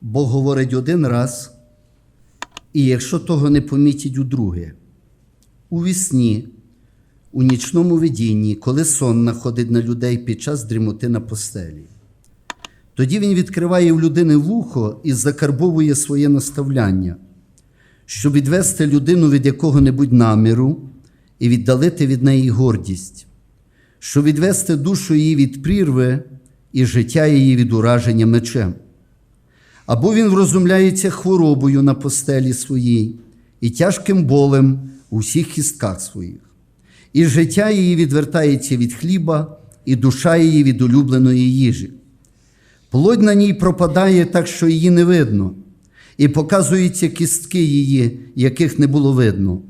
Бог говорить один раз, і якщо того не помітять удруге, у вісні, у нічному видінні, коли сон находить на людей під час дрімоти на постелі. Тоді він відкриває в людини вухо і закарбовує своє наставляння, щоб відвести людину від якого-небудь наміру і віддалити від неї гордість, щоб відвести душу її від прірви і життя її від ураження мечем. Або він врозумляється хворобою на постелі своїй і тяжким болем у всіх хістках своїх, і життя її відвертається від хліба, і душа її від улюбленої їжі. Плоть на ній пропадає так, що її не видно, і показуються кістки її, яких не було видно,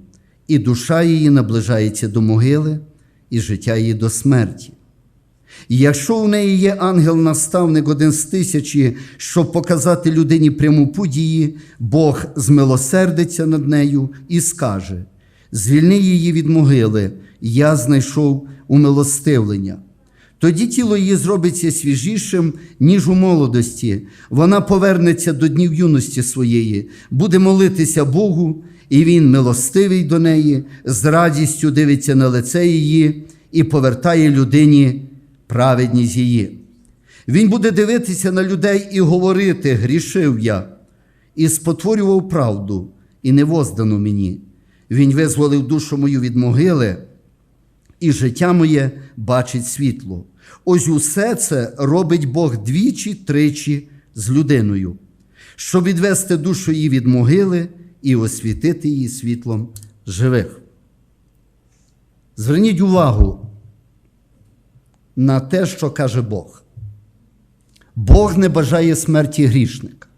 і душа її наближається до могили, і життя її до смерті. І якщо у неї є ангел-наставник один з тисячі, щоб показати людині пряму путь її, Бог змилосердиться над нею і скаже: звільни її від могили, я знайшов умилостивлення. Тоді тіло її зробиться свіжішим, ніж у молодості. Вона повернеться до днів юності своєї, буде молитися Богу, і Він, милостивий до неї, з радістю дивиться на лице її і повертає людині праведність її. Він буде дивитися на людей і говорити: грішив я, і спотворював правду, і не воздану мені. Він визволив душу мою від могили, і життя моє бачить світло. Ось усе це робить Бог двічі, тричі з людиною, щоб відвести душу її від могили і освітити її світлом живих. Зверніть увагу на те, що каже Бог. Бог не бажає смерті грішника.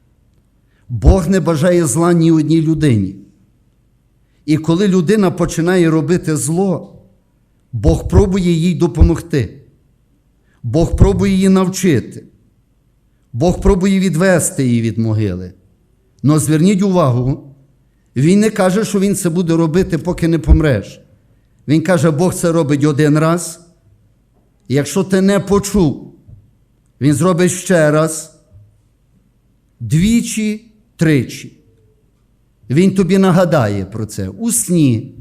Бог не бажає зла ні одній людині. І коли людина починає робити зло, Бог пробує їй допомогти. Бог пробує її навчити. Бог пробує відвести її від могили. Но зверніть увагу, він не каже, що він це буде робити, поки не помреш. Він каже, Бог це робить один раз. Якщо ти не почув, він зробить ще раз, двічі, тричі. Він тобі нагадає про це у сні,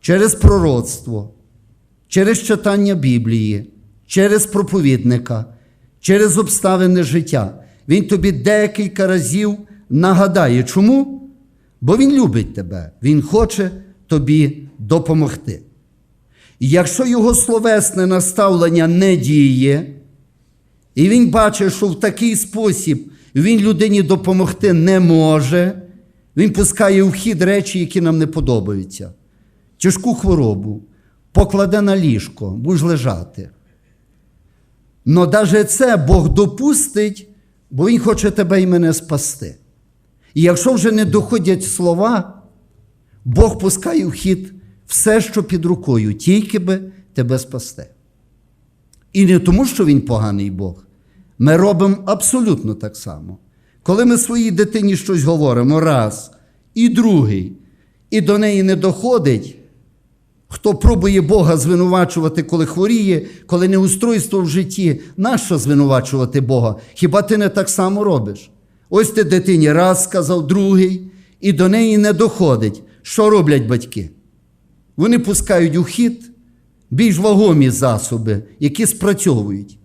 через пророцтво, через читання Біблії, через проповідника, через обставини життя. Він тобі декілька разів нагадає. Чому? Бо Він любить тебе, Він хоче тобі допомогти. Якщо його словесне наставлення не діє, і він бачить, що в такий спосіб він людині допомогти не може, він пускає в хід речі, які нам не подобаються. Тяжку хворобу, покладе на ліжко, будеш лежати. Но навіть це Бог допустить, бо Він хоче тебе і мене спасти. І якщо вже не доходять слова, Бог пускає в хід все, що під рукою, тільки би тебе спасти. І не тому, що він поганий Бог. Ми робимо абсолютно так само. Коли ми своїй дитині щось говоримо раз і другий, і до неї не доходить, хто пробує Бога звинувачувати, коли хворіє, коли неустройство в житті, нащо звинувачувати Бога? Хіба ти не так само робиш? Ось ти дитині раз сказав, другий, і до неї не доходить. Що роблять батьки? Вони пускають у хід більш вагомі засоби, які спрацьовують,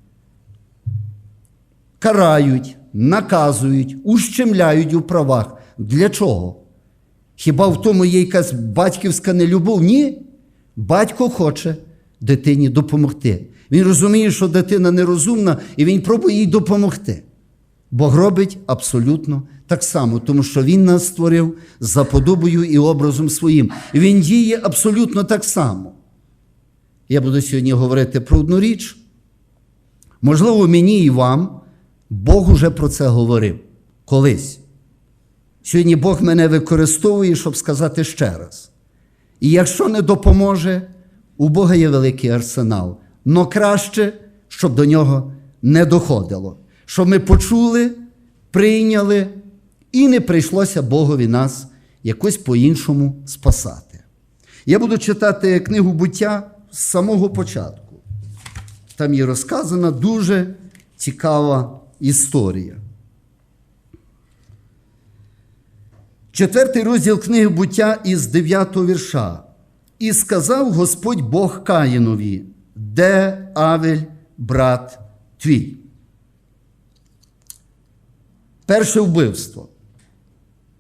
карають, наказують, ущемляють у правах. Для чого? Хіба в тому є якась батьківська нелюбов? Ні. Батько хоче дитині допомогти. Він розуміє, що дитина нерозумна, і він пробує їй допомогти. Бог робить абсолютно так само, тому що Він нас створив за подобою і образом своїм. Він діє абсолютно так само. Я буду сьогодні говорити про одну річ. Можливо, мені і вам Бог уже про це говорив колись. Сьогодні Бог мене використовує, щоб сказати ще раз. І якщо не допоможе, у Бога є великий арсенал. Но краще, щоб до нього не доходило. Щоб ми почули, прийняли, і не прийшлося Богові нас якось по-іншому спасати. Я буду читати книгу буття з самого початку. Там є розказана дуже цікава історія. Четвертий розділ книги буття із 9 вірша. І сказав Господь Бог Каїнові, де Авель, брат твій. Перше вбивство.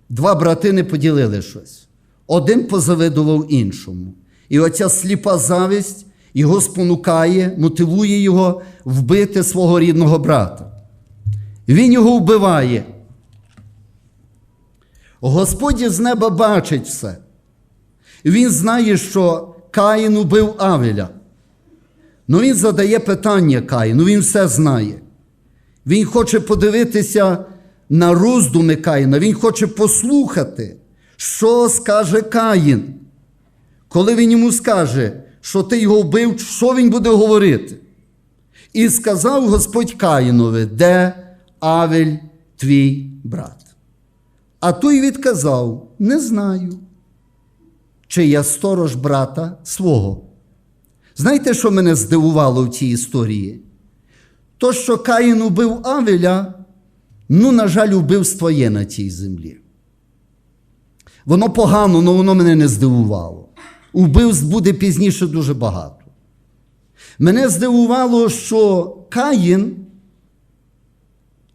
Два брати не поділили щось. Один позавидував іншому. І оця сліпа завість його спонукає, мотивує його вбити свого рідного брата. Він його вбиває. Господь з неба бачить все. Він знає, що Каїн убив Авеля. Ну він задає питання Каїну, він все знає. Він хоче подивитися на роздуми Каїна, він хоче послухати, що скаже Каїн. Коли він йому скаже, що ти його вбив, що він буде говорити? І сказав Господь Каїнові, де Авель твій брат? А той відказав: Не знаю, чи я сторож брата свого. Знаєте, що мене здивувало в цій історії? То, що Каїн убив Авеля, ну, на жаль, вбивство є на цій землі. Воно погано, але воно мене не здивувало. Убивств буде пізніше дуже багато. Мене здивувало, що Каїн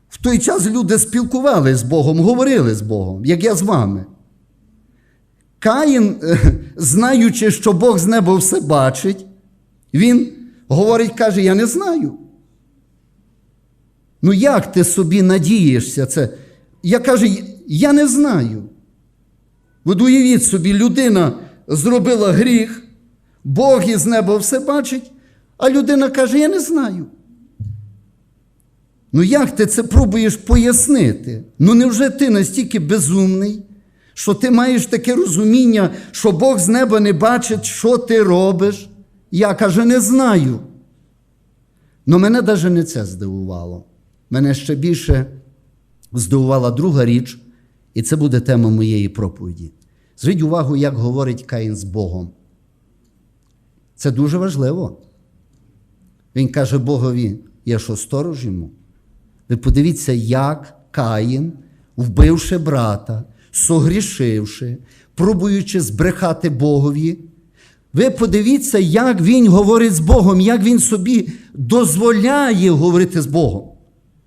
в той час люди спілкувалися з Богом, говорили з Богом, як я з вами. Каїн, е, знаючи, що Бог з неба все бачить, він говорить, каже: Я не знаю. Ну як ти собі надієшся це? Я кажу, я не знаю. От уявіть собі, людина зробила гріх, Бог із неба все бачить, а людина каже, я не знаю. Ну як ти це пробуєш пояснити? Ну невже ти настільки безумний, що ти маєш таке розуміння, що Бог з неба не бачить, що ти робиш? Я каже, не знаю. Ну мене навіть не це здивувало. Мене ще більше здивувала друга річ, і це буде тема моєї проповіді. Зверніть увагу, як говорить Каїн з Богом. Це дуже важливо. Він каже Богові, я що сторож йому? Ви подивіться, як Каїн, вбивши брата, согрішивши, пробуючи збрехати Богові. Ви подивіться, як він говорить з Богом, як він собі дозволяє говорити з Богом.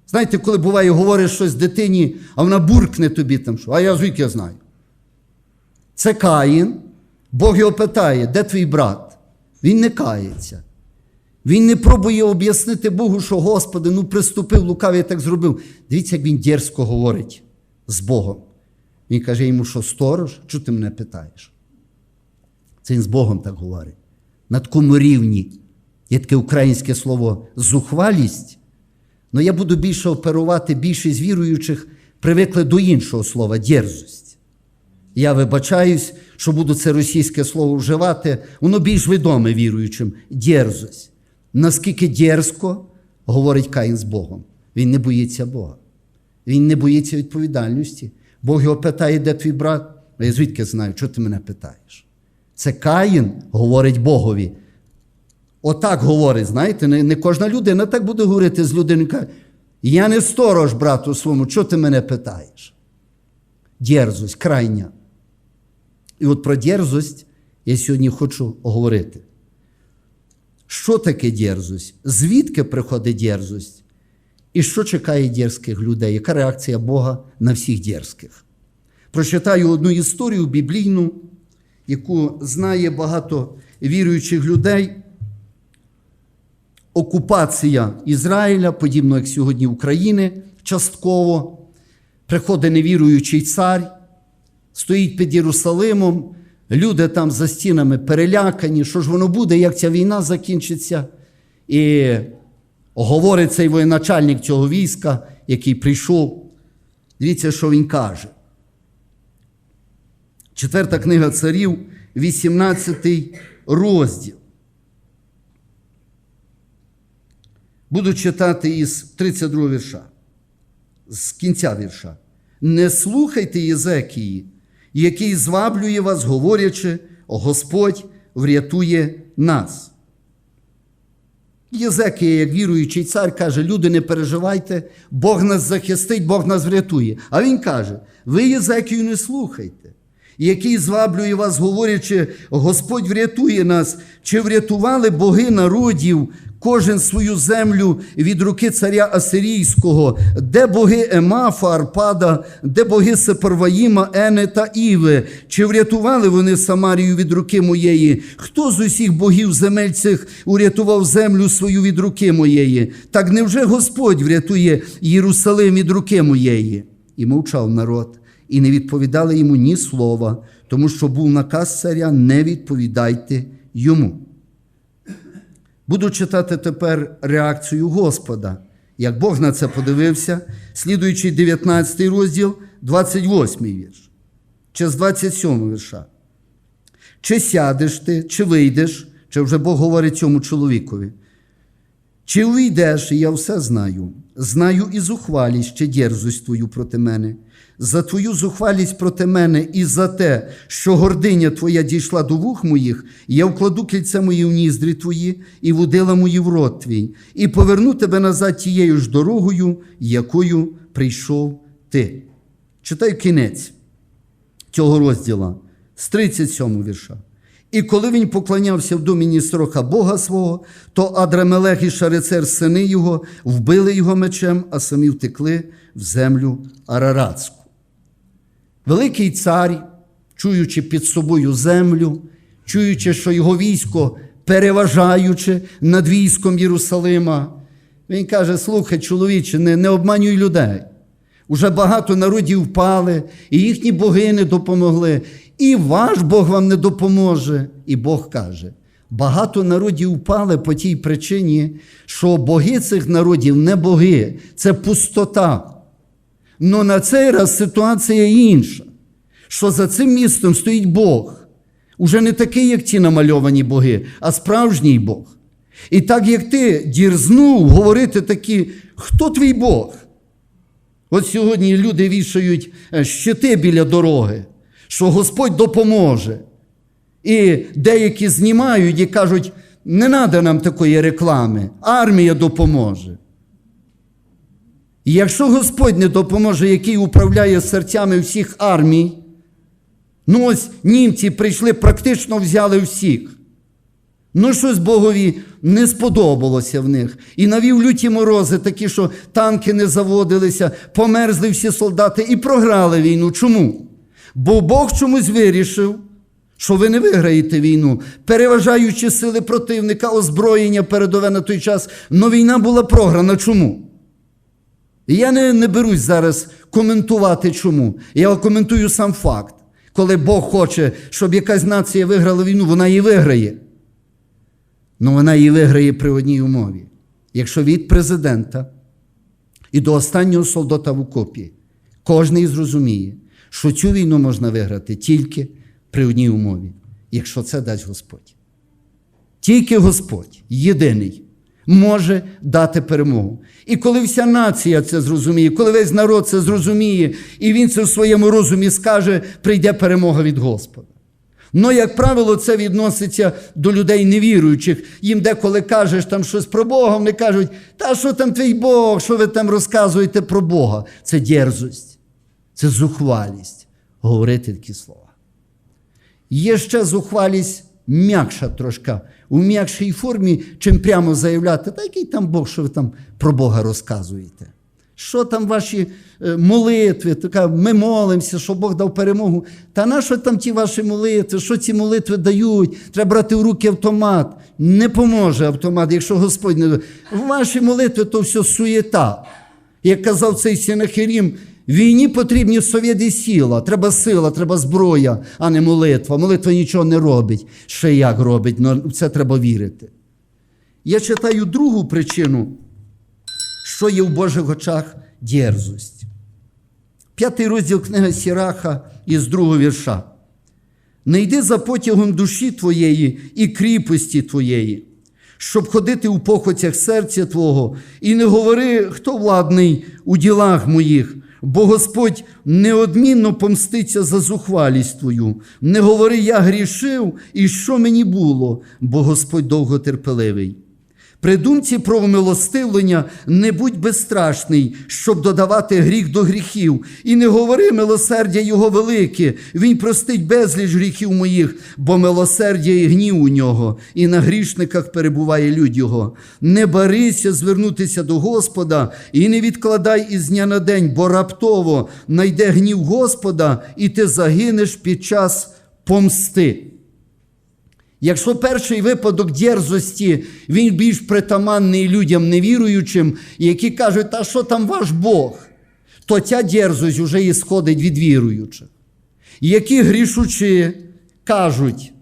Знаєте, коли буває, говориш щось дитині, а вона буркне тобі там, що, а я звідки я знаю. Це Каїн, Бог його питає, де твій брат? Він не кається. Він не пробує об'яснити Богу, що Господи, ну приступив, лукавий так зробив. Дивіться, як він дерзко говорить з Богом. Він каже йому, що сторож, чого ти мене питаєш? Це він з Богом так говорить. На такому рівні. Є таке українське слово зухвалість. Але я буду більше оперувати, більшість віруючих привикли до іншого слова дерзость. Я вибачаюсь, що буду це російське слово вживати, воно більш відоме віруючим дерзость. Наскільки дерзко говорить Каїн з Богом. Він не боїться Бога. Він не боїться відповідальності. Бог його питає, де твій брат? Я звідки знаю, що ти мене питаєш? Це Каїн говорить Богові. Отак говорить, знаєте, не, не кожна людина так буде говорити з людиною. каже, Я не сторож брату своєму, що ти мене питаєш? Дерзость, крайня. І от про дерзость я сьогодні хочу говорити. Що таке дерзость? Звідки приходить дерзость? І що чекає дерзких людей? Яка реакція Бога на всіх дерзких? Прочитаю одну історію біблійну, яку знає багато віруючих людей. Окупація Ізраїля, подібно як сьогодні України, частково. Приходить невіруючий цар, стоїть під Єрусалимом, люди там за стінами перелякані, що ж воно буде, як ця війна закінчиться. І говорить цей воєначальник цього війська, який прийшов. Дивіться, що він каже. Четверта книга царів, 18 розділ. Буду читати із 32 вірша, з кінця вірша. Не слухайте Єзекії, який зваблює вас, говорячи, Господь врятує нас. Єзекія, як віруючий цар, каже: люди, не переживайте, Бог нас захистить, Бог нас врятує. А він каже: ви Єзекію не слухайте, який зваблює вас, говорячи, Господь врятує нас, чи врятували боги народів, кожен свою землю від руки царя Асирійського, де боги Емафа, Арпада, де боги Сепарваїма, Ене та Іви, чи врятували вони Самарію від руки моєї? Хто з усіх богів земель цих урятував землю свою від руки моєї? Так невже Господь врятує Єрусалим від руки моєї? І мовчав народ, і не відповідали йому ні слова, тому що був наказ царя не відповідайте йому. Буду читати тепер реакцію Господа, як Бог на це подивився, слідуючи 19 розділ, 28 вірш, чи з 27 вірша. Чи сядеш ти, чи вийдеш, чи вже Бог говорить цьому чоловікові. Чи увійдеш, і я все знаю. Знаю і зухвалість чи дерзость твою проти мене, за твою зухвалість проти мене і за те, що гординя твоя дійшла до вух моїх, я вкладу кільце мої в ніздрі твої і вудила мої в рот твій, і поверну тебе назад тією ж дорогою, якою прийшов ти. Читай кінець цього розділа з 37 вірша. І коли він поклонявся в домі Нісроха Бога свого, то Адрамелех і Шарецер, сини його, вбили його мечем, а самі втекли в землю Араратську. Великий цар, чуючи під собою землю, чуючи, що його військо переважаючи над військом Єрусалима, він каже: слухай, чоловіче, не, не обманюй людей. Уже багато народів впали, і їхні боги не допомогли, і ваш Бог вам не допоможе. І Бог каже: багато народів впали по тій причині, що боги цих народів не боги, це пустота. Но на цей раз ситуація інша, що за цим містом стоїть Бог. Уже не такий, як ті намальовані боги, а справжній Бог. І так як ти дірзнув говорити такі, хто твій Бог? От сьогодні люди вішають е, щити біля дороги, що Господь допоможе. І деякі знімають і кажуть, не треба нам такої реклами, армія допоможе. І якщо Господь не допоможе, який управляє серцями всіх армій, ну ось німці прийшли, практично взяли всіх. Ну, щось Богові не сподобалося в них. І навів люті морози, такі, що танки не заводилися, померзли всі солдати і програли війну. Чому? Бо Бог чомусь вирішив, що ви не виграєте війну, переважаючи сили противника, озброєння передове на той час, але війна була програна. Чому? І я не, не берусь зараз коментувати чому. Я коментую сам факт. Коли Бог хоче, щоб якась нація виграла війну, вона її виграє. Ну вона її виграє при одній умові. Якщо від президента і до останнього солдата в окопі кожен зрозуміє, що цю війну можна виграти тільки при одній умові, якщо це дасть Господь. Тільки Господь, єдиний, може дати перемогу. І коли вся нація це зрозуміє, коли весь народ це зрозуміє, і він це в своєму розумі скаже, прийде перемога від Господа. Ну, як правило, це відноситься до людей невіруючих. Їм деколи кажеш там щось про Бога, вони кажуть, та що там твій Бог, що ви там розказуєте про Бога? Це дерзость, це зухвалість говорити такі слова. Є ще зухвалість м'якша трошка, у м'якшій формі, чим прямо заявляти, та який там Бог, що ви там про Бога розказуєте. Що там ваші е, молитви? Така, ми молимося, щоб Бог дав перемогу. Та на що там ті ваші молитви? Що ці молитви дають? Треба брати в руки автомат. Не поможе автомат, якщо Господь не Ваші молитви то все суєта. Як казав цей Сінахирім, війні потрібні совєт і сила. Треба сила, треба зброя, а не молитва. Молитва нічого не робить. Ще як робить, але в це треба вірити. Я читаю другу причину що є в Божих очах дерзость. П'ятий розділ книги Сіраха із другого вірша. Не йди за потягом душі твоєї і кріпості твоєї, щоб ходити у похотях серця Твого, і не говори, хто владний у ділах моїх, бо Господь неодмінно помститься за зухвалість твою. Не говори, я грішив, і що мені було, бо Господь довготерпеливий. При думці про умилостивлення не будь безстрашний, щоб додавати гріх до гріхів, і не говори милосердя Його велике, Він простить безліч гріхів моїх, бо милосердя і гнів у нього, і на грішниках перебуває людь Його. Не барися звернутися до Господа і не відкладай із дня на день, бо раптово найде гнів Господа, і ти загинеш під час помсти. Якщо перший випадок дерзості, він більш притаманний людям невіруючим, які кажуть, та що там ваш Бог, то ця дерзость вже і сходить від віруючих. Які грішучі кажуть,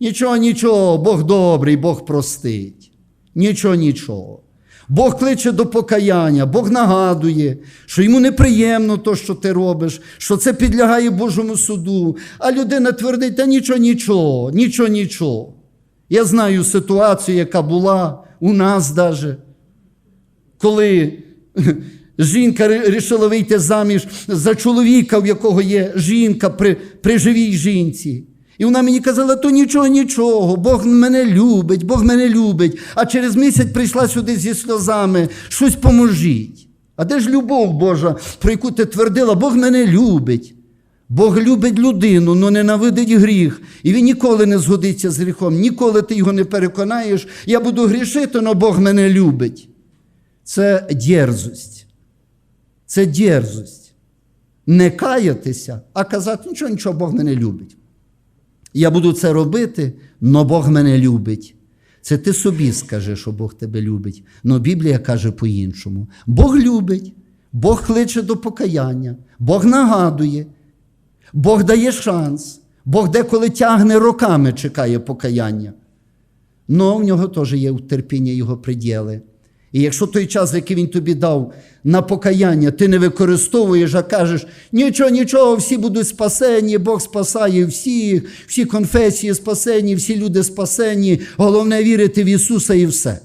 нічого, нічого, Бог добрий, Бог простить. Нічого, нічого. Бог кличе до покаяння, Бог нагадує, що йому неприємно то, що ти робиш, що це підлягає Божому суду. А людина твердить, та нічого, нічого, нічого, нічого. Я знаю ситуацію, яка була у нас навіть, коли жінка вирішила вийти заміж за чоловіка, в якого є жінка при, при живій жінці. І вона мені казала, то нічого, нічого, Бог мене любить, Бог мене любить. А через місяць прийшла сюди зі сльозами, щось поможіть. А де ж любов Божа, про яку ти твердила, Бог мене любить. Бог любить людину, але ненавидить гріх. І він ніколи не згодиться з гріхом, ніколи ти його не переконаєш. Я буду грішити, але Бог мене любить. Це дерзость. Це дерзость. Не каятися, а казати, нічого, нічого, Бог мене любить. Я буду це робити, но Бог мене любить. Це ти собі скажи, що Бог тебе любить. Но Біблія каже по-іншому. Бог любить, Бог кличе до покаяння, Бог нагадує, Бог дає шанс, Бог деколи тягне роками, чекає покаяння. Но в нього теж є терпіння його приділи. І якщо той час, який він тобі дав на покаяння, ти не використовуєш, а кажеш, нічого, нічого, всі будуть спасені, Бог спасає всіх, всі конфесії спасені, всі люди спасені, головне вірити в Ісуса і все.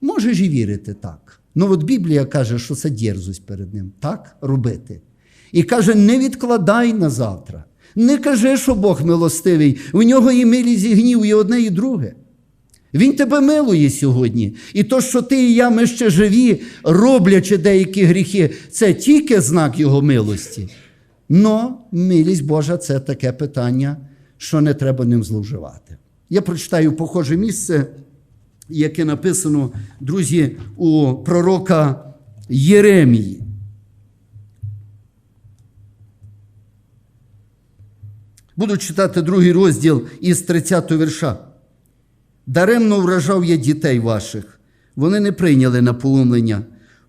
Можеш і вірити так. Ну от Біблія каже, що це дерзость перед Ним. Так робити. І каже, не відкладай на завтра. Не кажи, що Бог милостивий. У нього і милість, і гнів, і одне, і друге. Він тебе милує сьогодні. І то, що ти і я, ми ще живі, роблячи деякі гріхи, це тільки знак Його милості. Но милість Божа це таке питання, що не треба ним зловживати. Я прочитаю похоже місце, яке написано, друзі, у пророка Єремії. Буду читати другий розділ із 30 го вірша. Даремно вражав я дітей ваших, вони не прийняли наполумлення.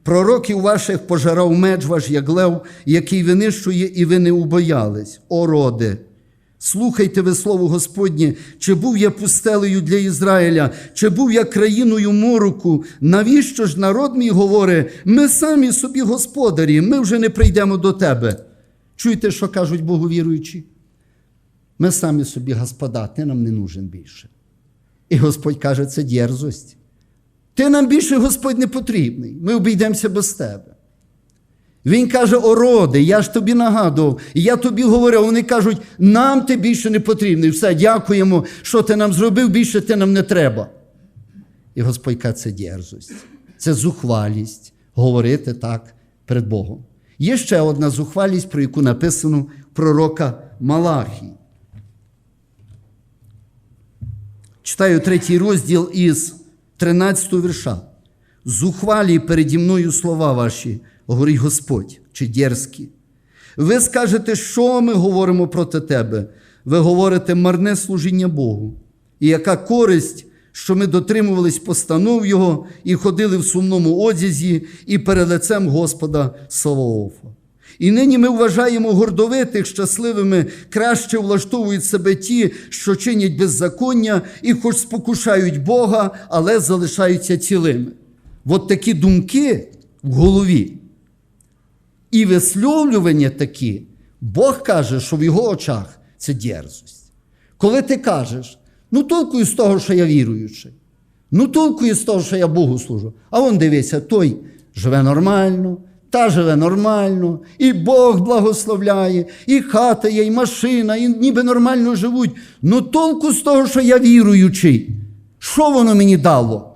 Пророків ваших пожарав меч ваш, як лев, який винищує, і ви не убоялись. О роде! Слухайте ви слово Господнє, чи був я пустелею для Ізраїля, чи був я країною мороку, навіщо ж народ мій говорить, ми самі собі господарі, ми вже не прийдемо до тебе. Чуєте, що кажуть боговіруючі? Ми самі собі господа, ти нам не нужен більше. І Господь каже, це дерзость. Ти нам більше Господь не потрібний. Ми обійдемося без тебе. Він каже, ороди, я ж тобі нагадував, і я тобі говорив, вони кажуть, нам ти більше не потрібний. Все, дякуємо, що ти нам зробив, більше ти нам не треба. І Господь каже, це дерзость, це зухвалість говорити так перед Богом. Є ще одна зухвалість, про яку написано пророка Малахії. Читаю третій розділ із 13 вірша. Зухвалі переді мною слова ваші, говорить Господь, чи дерзкі. Ви скажете, що ми говоримо проти тебе? Ви говорите марне служіння Богу. І яка користь, що ми дотримувались постанов Його і ходили в сумному одязі і перед лицем Господа Саваофа. І нині ми вважаємо гордовитих щасливими, краще влаштовують себе ті, що чинять беззаконня і хоч спокушають Бога, але залишаються цілими. От такі думки в голові. І висловлювання такі, Бог каже, що в його очах це дерзость. Коли ти кажеш, ну толкую з того, що я віруючий, ну толкую з того, що я Богу служу, а он дивися, той живе нормально та живе нормально, і Бог благословляє, і хата є, і машина, і ніби нормально живуть. Ну толку з того, що я віруючий. Що воно мені дало?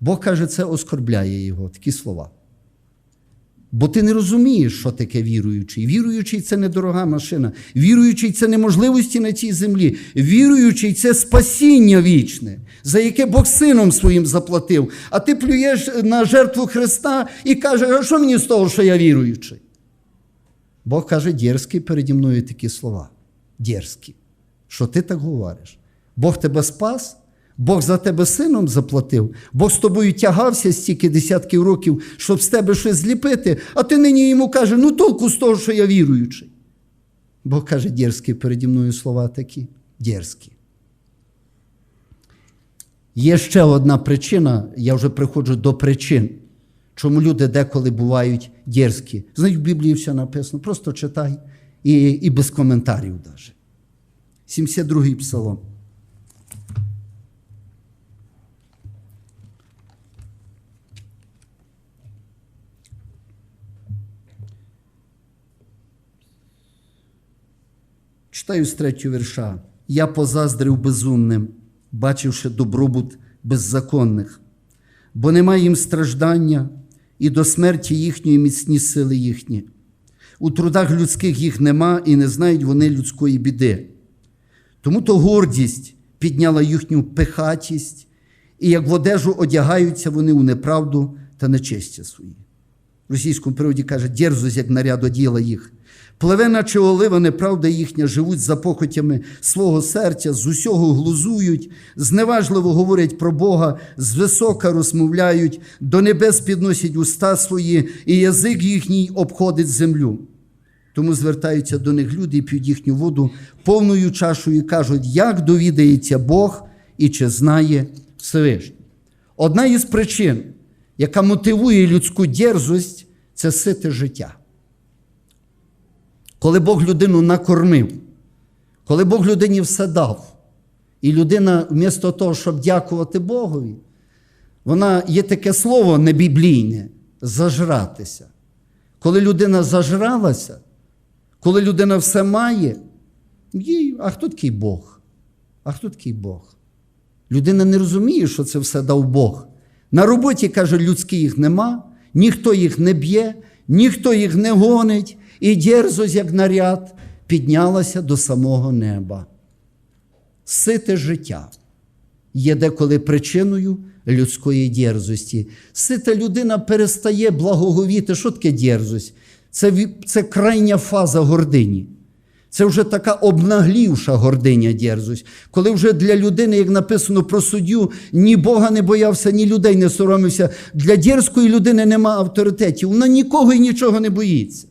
Бог каже, це оскорбляє його, такі слова. Бо ти не розумієш, що таке віруючий. Віруючий це не дорога машина. Віруючий це неможливості на цій землі. Віруючий це спасіння вічне, за яке Бог сином своїм заплатив. А ти плюєш на жертву Христа і кажеш, а що мені з того, що я віруючий? Бог каже, дерзкий переді мною такі слова. Дерзкі. Що ти так говориш? Бог тебе спас, Бог за тебе сином заплатив, Бог з тобою тягався стільки десятків років, щоб з тебе щось зліпити, а ти нині йому каже, ну толку з того, що я віруючий. Бог каже, дерзкі переді мною слова такі. Дерзкі. Є ще одна причина, я вже приходжу до причин, чому люди деколи бувають дерзкі. Знаєш, в Біблії все написано, просто читай і, і без коментарів навіть. 72-й псалом. Читаю з третього вірша. Я позаздрив безумним, бачивши добробут беззаконних, бо немає їм страждання і до смерті їхньої міцні сили їхні. У трудах людських їх нема і не знають вони людської біди. Тому то гордість підняла їхню пихатість, і як в одежу одягаються вони у неправду та нечестя свої. В російському переводі каже, дерзость, як наряд оділа їх. Пливе, наче олива, неправда їхня, живуть за похотями свого серця, з усього глузують, зневажливо говорять про Бога, звисока розмовляють, до небес підносять уста свої, і язик їхній обходить землю. Тому звертаються до них люди і п'ють їхню воду повною чашою і кажуть, як довідається Бог і чи знає Всевишній. Одна із причин, яка мотивує людську дерзость, це сите життя. Коли Бог людину накормив, коли Бог людині все дав, і людина, вмісто того, щоб дякувати Богові, вона є таке слово небіблійне зажратися. Коли людина зажралася, коли людина все має, їй, а хто такий Бог? А хто такий Бог? Людина не розуміє, що це все дав Бог. На роботі, каже, людських їх нема, ніхто їх не б'є, ніхто їх не гонить, і дерзость, як наряд, піднялася до самого неба. Сите життя є деколи причиною людської дерзості. Сита людина перестає благоговіти. Що таке дерзость? Це, це крайня фаза гордині. Це вже така обнаглівша гординя дерзость. Коли вже для людини, як написано про суддю, ні Бога не боявся, ні людей не соромився. Для дерзкої людини нема авторитетів. Вона нікого і нічого не боїться.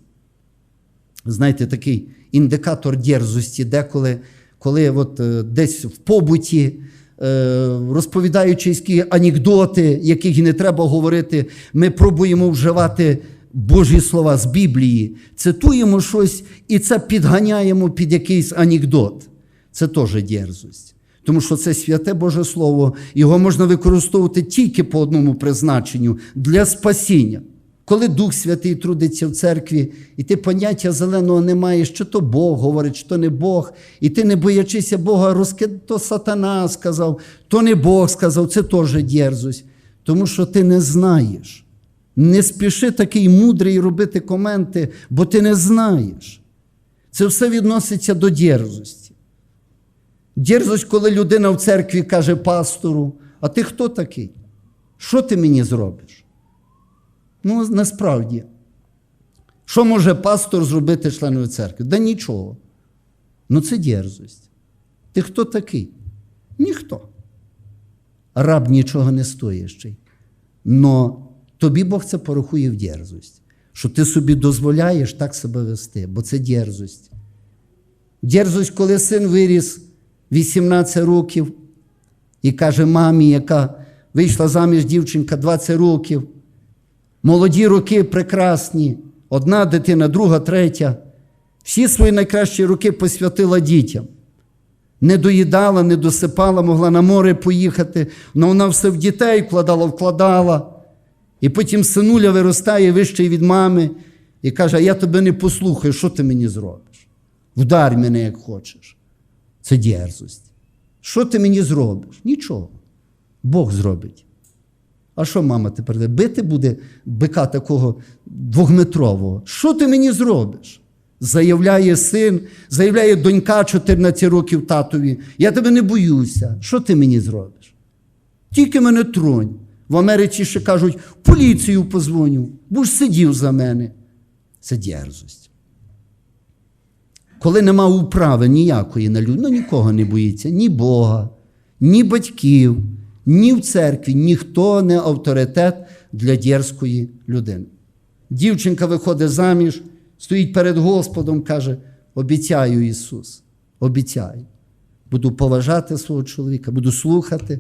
Знаєте, такий індикатор дерзості, деколи, коли от, е, десь в побуті, е, розповідаючи якісь анекдоти, яких не треба говорити, ми пробуємо вживати Божі слова з Біблії, цитуємо щось і це підганяємо під якийсь анекдот. Це теж дерзость. Тому що це святе Боже Слово, його можна використовувати тільки по одному призначенню для спасіння. Коли Дух Святий трудиться в церкві, і ти поняття зеленого не маєш, що то Бог говорить, що не Бог, і ти не боячися Бога, розкид, то сатана сказав, то не Бог сказав, це теж дерзость. Тому що ти не знаєш. Не спіши такий мудрий робити коменти, бо ти не знаєш. Це все відноситься до дерзості. Дерзость, коли людина в церкві каже пастору, а ти хто такий? Що ти мені зробиш? Ну, насправді, що може пастор зробити членові церкви? Да нічого. Ну це дерзость. Ти хто такий? Ніхто. Раб нічого не стоящий. Но тобі Бог це порахує в дерзость. Що ти собі дозволяєш так себе вести, бо це дерзость. Дерзость, коли син виріс 18 років і каже мамі, яка вийшла заміж дівчинка 20 років. Молоді роки прекрасні, одна дитина, друга, третя. Всі свої найкращі роки посвятила дітям. Не доїдала, не досипала, могла на море поїхати, але вона все в дітей вкладала, вкладала. І потім синуля виростає вище від мами і каже: я тебе не послухаю, що ти мені зробиш? Вдар мене, як хочеш. Це дерзость. Що ти мені зробиш? Нічого. Бог зробить. А що мама тепер? Бити буде бика такого двохметрового? Що ти мені зробиш? Заявляє син, заявляє донька 14 років татові. Я тебе не боюся. Що ти мені зробиш? Тільки мене тронь. В Америці ще кажуть, поліцію позвоню, бо ж сидів за мене. Це дерзость. Коли нема управи ніякої на людину, ну, нікого не боїться, ні Бога, ні батьків, ні в церкві, ніхто не авторитет для дерзкої людини. Дівчинка виходить заміж, стоїть перед Господом, каже: обіцяю Ісус, обіцяю. Буду поважати свого чоловіка, буду слухати.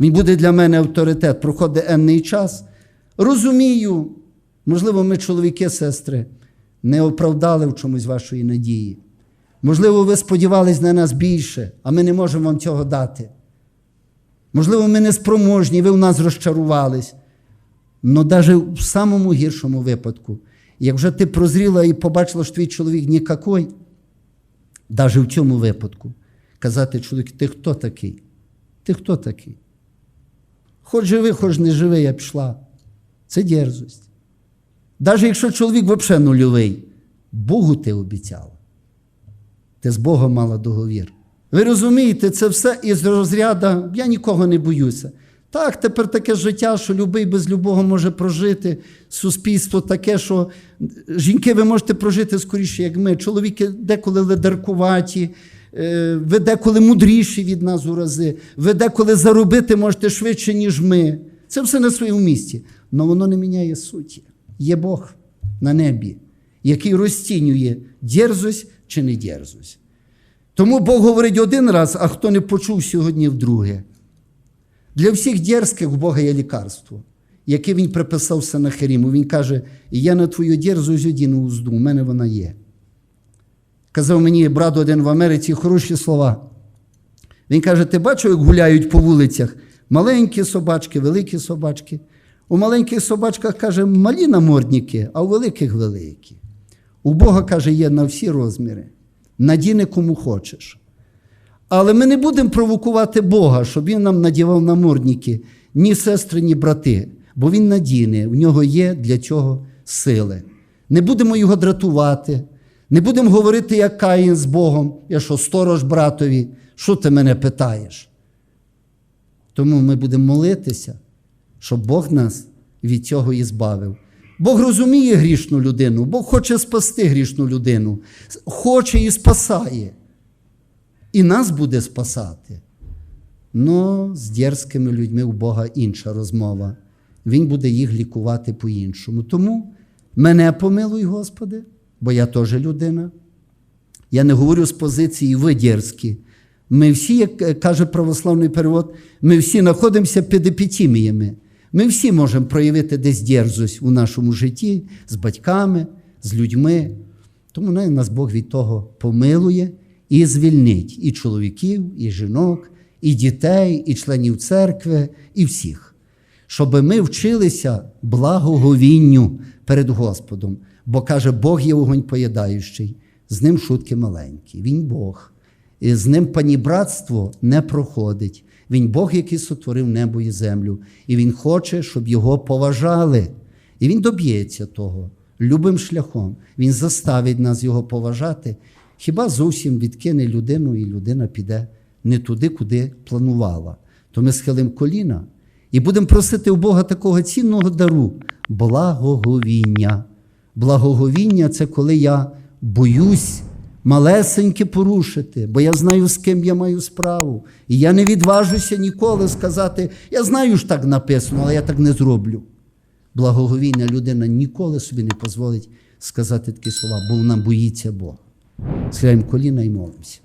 Він буде для мене авторитет, проходить енний час. Розумію, можливо, ми, чоловіки, сестри, не оправдали в чомусь вашої надії. Можливо, ви сподівались на нас більше, а ми не можемо вам цього дати. Можливо, ми не спроможні, ви в нас розчарувались. Но навіть в самому гіршому випадку, як вже ти прозріла і побачила, що твій чоловік нікакой, навіть в цьому випадку, казати чоловіку, ти хто такий? Ти хто такий? Хоч живи, хоч не живи, я пішла. Це дерзость. Навіть якщо чоловік взагалі нульовий, Богу ти обіцяла. Ти з Богом мала договір. Ви розумієте, це все із розряду я нікого не боюся. Так, тепер таке життя, що любий без любого може прожити. Суспільство таке, що жінки ви можете прожити скоріше, як ми. Чоловіки деколи ледаркуваті, е, ви деколи мудріші від нас у рази, ви деколи заробити можете швидше, ніж ми. Це все на своєму місці. Але воно не міняє суті. Є Бог на небі, який розцінює дерзость чи не дерзость. Тому Бог говорить один раз, а хто не почув сьогодні вдруге. Для всіх дерзких в Бога є лікарство, яке він приписав Санахаріму. Він каже: я на твою дерзость одіну узду, у мене вона є. Казав мені брат один в Америці хороші слова. Він каже: ти бачив, як гуляють по вулицях маленькі собачки, великі собачки. У маленьких собачках каже, малі намордники, а у великих великі. У Бога каже, є на всі розміри. Надіне кому хочеш. Але ми не будемо провокувати Бога, щоб Він нам надівав намордники, ні сестри, ні брати, бо Він надійний, в нього є для цього сили. Не будемо його дратувати, не будемо говорити, як Каїн з Богом, я що, сторож братові, що ти мене питаєш? Тому ми будемо молитися, щоб Бог нас від цього і збавив. Бог розуміє грішну людину, Бог хоче спасти грішну людину, хоче і спасає. І нас буде спасати. Но з дерзкими людьми у Бога інша розмова. Він буде їх лікувати по-іншому. Тому мене помилуй, Господи, бо я теж людина. Я не говорю з позиції ви дерзкі. Ми всі, як каже православний перевод, ми всі знаходимося під епітіміями. Ми всі можемо проявити десь дерзость у нашому житті з батьками, з людьми. Тому най нас Бог від того помилує і звільнить і чоловіків, і жінок, і дітей, і членів церкви, і всіх, щоб ми вчилися благоговінню перед Господом, бо каже, Бог є вогонь поїдаючий, з ним шутки маленькі. Він Бог. І з ним панібратство не проходить. Він Бог, який сотворив небо і землю, і Він хоче, щоб його поважали. І він доб'ється того любим шляхом. Він заставить нас його поважати. Хіба зовсім відкине людину, і людина піде не туди, куди планувала. То ми схилимо коліна і будемо просити у Бога такого цінного дару благоговіння. Благоговіння це коли я боюсь малесеньке порушити, бо я знаю, з ким я маю справу. І я не відважуся ніколи сказати, я знаю, що так написано, але я так не зроблю. Благоговійна людина ніколи собі не дозволить сказати такі слова, бо вона боїться Бога. Схиляємо коліна і молимося.